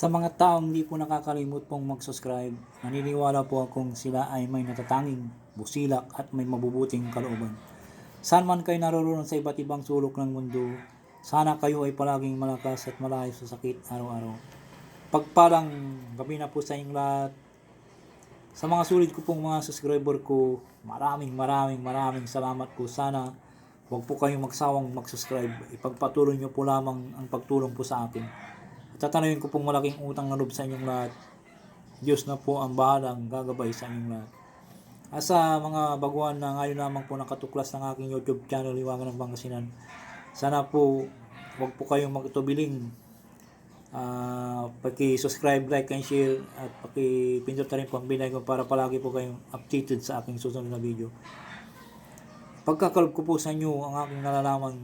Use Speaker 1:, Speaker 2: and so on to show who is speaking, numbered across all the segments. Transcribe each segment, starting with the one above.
Speaker 1: Sa mga taong hindi po nakakalimot pong mag-subscribe, naniniwala po akong sila ay may natatanging busilak at may mabubuting kalooban. Saan man kayo naroroon sa iba't ibang sulok ng mundo, sana kayo ay palaging malakas at malayo sa sakit araw-araw. Pagpalang gabi na po sa inyong lahat. Sa mga sulit ko pong mga subscriber ko, maraming maraming maraming salamat po. Sana huwag po kayong magsawang mag-subscribe. Ipagpatuloy nyo po lamang ang pagtulong po sa akin. At tatanungin ko pong malaking utang na loob sa inyong lahat. Diyos na po ang bahalang gagabay sa inyong lahat. At sa mga baguhan na ngayon lamang po nakatuklas ng aking YouTube channel, Liwangan ng Pangasinan, sana po huwag po kayong magtubiling Ah, paki-subscribe, like, and share at paki-pindot na rin po ang binay ko para palagi po kayong updated sa aking susunod na video. Pagkakalob ko po sa inyo ang aking nalalaman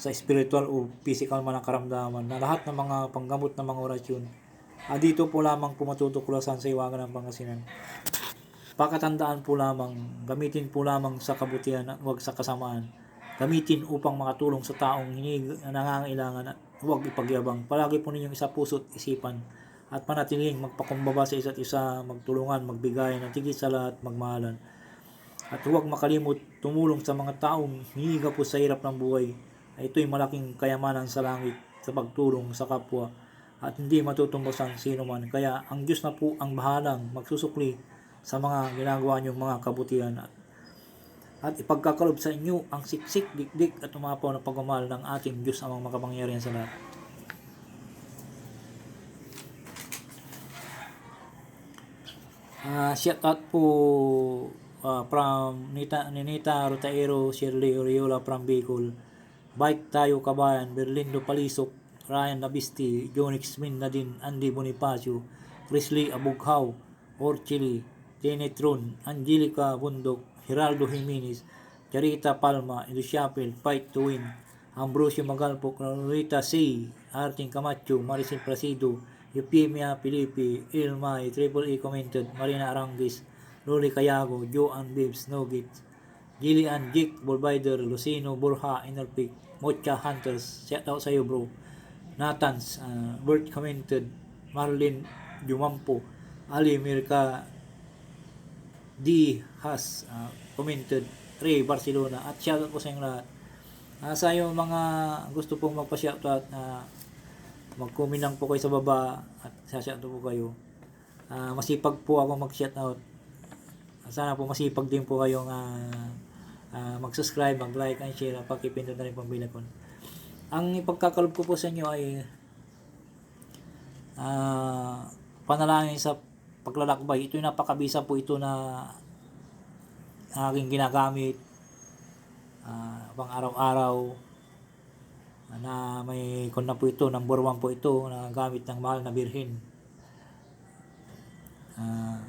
Speaker 1: sa spiritual o physical man ang karamdaman na lahat ng mga panggamot ng mga orasyon ah, dito po lamang po matutuklasan sa iwagan ng Pangasinan. Pakatandaan po lamang, gamitin po lamang sa kabutihan at huwag sa kasamaan. Gamitin upang makatulong sa taong hinig nangangailangan at huwag ipagyabang. Palagi po ninyong isa puso't isipan at panatiling magpakumbaba sa isa't isa, magtulungan, magbigay, at higit sa lahat, magmahalan. At huwag makalimot tumulong sa mga taong hinihiga po sa hirap ng buhay. Ito'y malaking kayamanan sa langit sa pagtulong sa kapwa at hindi matutumbasan sino man. Kaya ang Diyos na po ang bahalang magsusukli sa mga ginagawa niyong mga kabutihan at at ipagkakalob sa inyo ang siksik, dikdik at umapaw na pagmamahal ng ating Diyos amang makapangyarihan sa lahat. Ah, shout out po ah, from Nita, Ninita Rotaero, Shirley Oriola from Bicol. Bike tayo kabayan, Berlindo Palisok, Ryan Nabisti, Jonix Min Nadine, Andy Bonifacio, Chrisley Abughaw, Orchili, Janet Ron, Angelica Bundok, Geraldo Jimenez, Charita Palma, Elisapel, Fight to Win, Ambrosio Magalpo, Rita C, Arting Camacho, Maricel Placido, Eupemia Felipe, Ilmay, Triple E Commented, Marina Arangis, Loli Cayago, Joan Bibbs, Nogit, Gillian Jick, Bolbider, Lucino, Borja, Inalpic, Mocha Hunters, shout out sa iyo bro, Nathans, uh, Bert Commented, Marlene Jumampo, Ali Mirka, D. Has uh, commented Ray Barcelona at shoutout po sa inyo lahat. Uh, sa yung mga gusto pong magpa-shoutout uh, mag-comment lang po kayo sa baba at sa-shoutout po kayo. Uh, masipag po ako mag-shoutout. Sana po masipag din po kayong uh, uh, mag-subscribe, mag-like, and share at pakipindot na rin po ang bilakon. Ang ipagkakalob ko po sa inyo ay uh, panalangin sa paglalakbay. Ito yung napakabisa po ito na aking ginagamit uh, pang araw-araw na may kon na po ito, number one po ito na gamit ng mahal na birhin. Uh,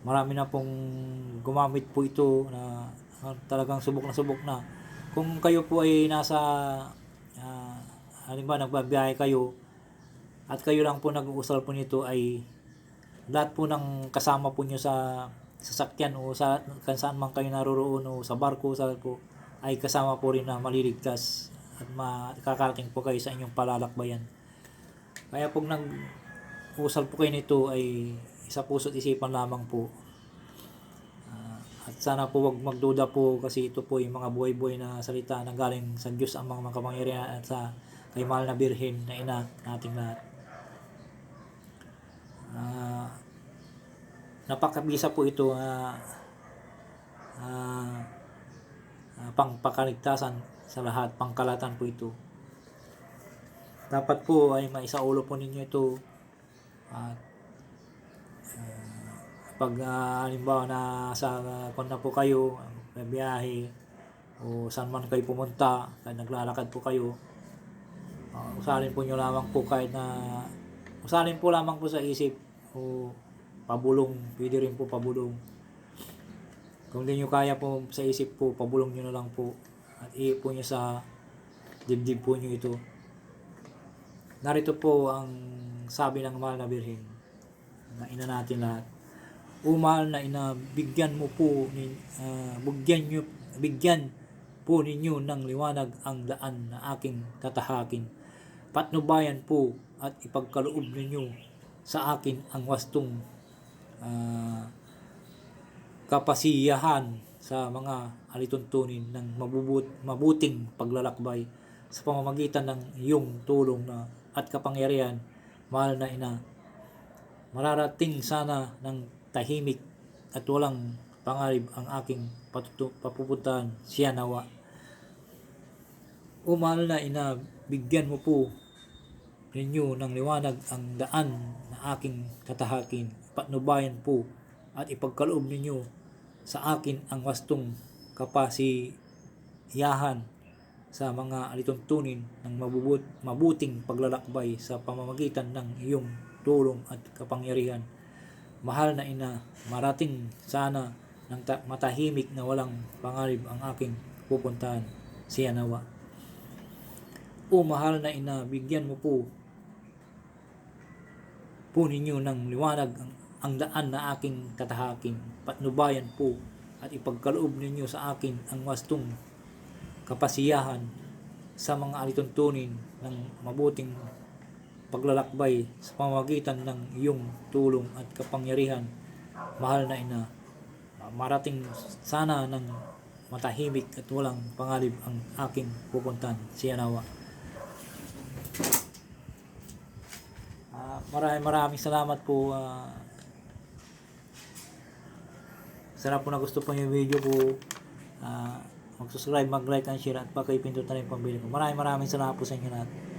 Speaker 1: marami na pong gumamit po ito na talagang subok na subok na. Kung kayo po ay nasa uh, halimbawa nagbabiyahe kayo at kayo lang po nag-uusal po nito ay lahat po ng kasama po nyo sa sasakyan o sa kung man kayo naroroon o sa barko sa po ay kasama po rin na maliligtas at makakarating po kayo sa inyong palalakbayan. Kaya pag nag usal po kayo nito ay isa puso't isipan lamang po. Uh, sana po wag magduda po kasi ito po yung mga buhay-buhay na salita na galing sa Diyos ang mga makapangyarihan at sa kay mahal na birhen na ina nating lahat. Uh, napakabisa po ito na uh, uh, uh, pangpakaligtasan sa lahat, pangkalatan po ito. Dapat po ay maisaulo po ninyo ito at uh, pag uh, na sa uh, kung na po kayo, uh, biyahe o saan man kayo pumunta, kahit naglalakad po kayo, uh, usalin po nyo lamang po kahit na usalin po lamang po sa isip o pabulong, pwede rin po pabulong. Kung hindi nyo kaya po sa isip po, pabulong nyo na lang po. At iipo nyo sa dibdib po nyo ito. Narito po ang sabi ng mahal na birhen na ina natin lahat. O mahal na ina, bigyan mo po, ni, uh, bigyan, nyo, bigyan po ninyo ng liwanag ang daan na aking tatahakin. Patnubayan po at ipagkaloob ninyo sa akin ang wastong ah, kapasiyahan sa mga alituntunin ng mabubut, mabuting paglalakbay sa pamamagitan ng iyong tulong na at kapangyarihan, mahal na ina. Mararating sana ng tahimik at walang pangarib ang aking patutu- papupuntahan siya nawa. O mahal na ina, bigyan mo po ninyo ng liwanag ang daan na aking katahakin. Patnubayan po at ipagkaloob ninyo sa akin ang wastong kapasiyahan sa mga alituntunin ng mabubut, mabuting paglalakbay sa pamamagitan ng iyong tulong at kapangyarihan. Mahal na ina, marating sana ng ta- matahimik na walang pangarib ang aking pupuntahan siya nawa. O mahal na ina, bigyan mo po po ninyo ng liwanag ang, ang daan na aking katahakin. Patnubayan po at ipagkaloob ninyo sa akin ang wastong kapasiyahan sa mga alituntunin ng mabuting paglalakbay sa pamamagitan ng iyong tulong at kapangyarihan. Mahal na ina, marating sana ng matahimik at walang pangalib ang aking pupuntan. Siya nawa. Ah, maraming maraming salamat po. ah. sana po na gusto po yung video ko. Ah, mag-subscribe, mag-like, and share at pakipindot na rin pambili ko. Maraming maraming salamat po sa inyo lahat.